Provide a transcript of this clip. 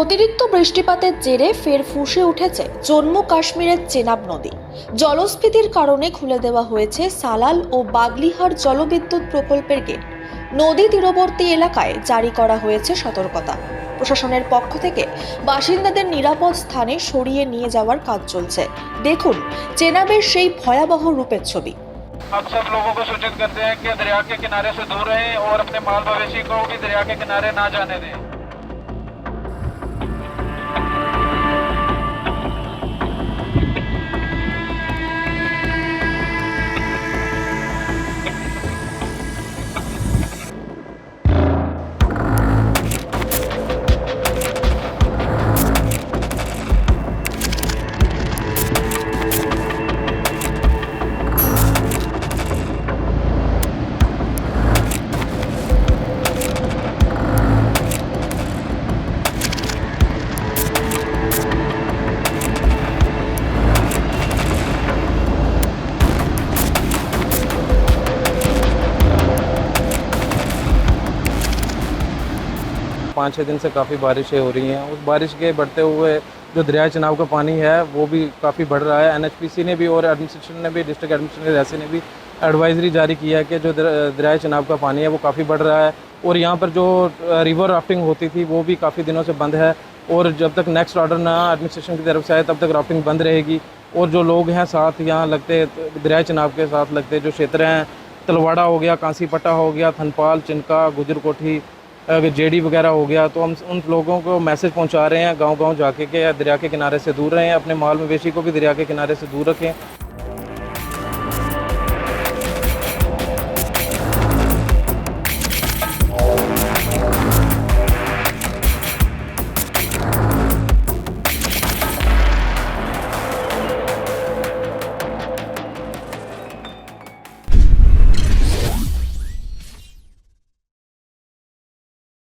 অতিরিক্ত বৃষ্টিপাতের জেরে ফের ফুসে উঠেছে জম্মু কাশ্মীরের চেনাব নদী জলস্ফীতির কারণে খুলে দেওয়া হয়েছে সালাল ও বাগলিহার জলবিদ্যুৎ প্রকল্পের গেট নদী তীরবর্তী এলাকায় জারি করা হয়েছে সতর্কতা প্রশাসনের পক্ষ থেকে বাসিন্দাদের নিরাপদ স্থানে সরিয়ে নিয়ে যাওয়ার কাজ চলছে দেখুন চেনাবের সেই ভয়াবহ রূপের ছবি आप सब लोगों को सूचित करते हैं कि दरिया के किनारे से दूर रहें और अपने माल मवेशी को भी दरिया के किनारे ना जाने दें पाँच छः दिन से काफ़ी बारिशें हो रही हैं। उस बारिश के बढ़ते हुए जो दरिया चनाव का पानी है, वो भी काफ़ी बढ़ रहा है। एनएचपीसी ने भी और एडमिनिस्ट्रेशन ने भी, डिस्ट्रिक्ट एडमिनिस्ट्रेशन ऐसे ने भी एडवाइजरी जारी किया है कि जो दरिया चनाव का पानी है, वो काफ़ी बढ़ रहा है। और यहाँ पर जो रिवर राफ्टिंग होती थी, वो भी काफ़ी दिनों से बंद है। और जब तक नेक्स्ट ऑर्डर ना एडमिनिस्ट्रेशन की तरफ़ से आए, तब तक राफ्टिंग बंद रहेगी। और जो लोग हैं, साथ यहाँ लगते, दरिया चनाव के साथ लगते जो क्षेत्र हैं, तलवाड़ा हो गया, कांसीपट्टा हो गया, थनपाल, चिनका गुजर कोठी जेडी वगैरह हो गया तो हम उन लोगों को मैसेज पहुँचा रहे हैं गाँव गाँव जाके के दरिया के किनारे से दूर रहें, अपने माल मवेशी को भी दरिया के किनारे से दूर रखें।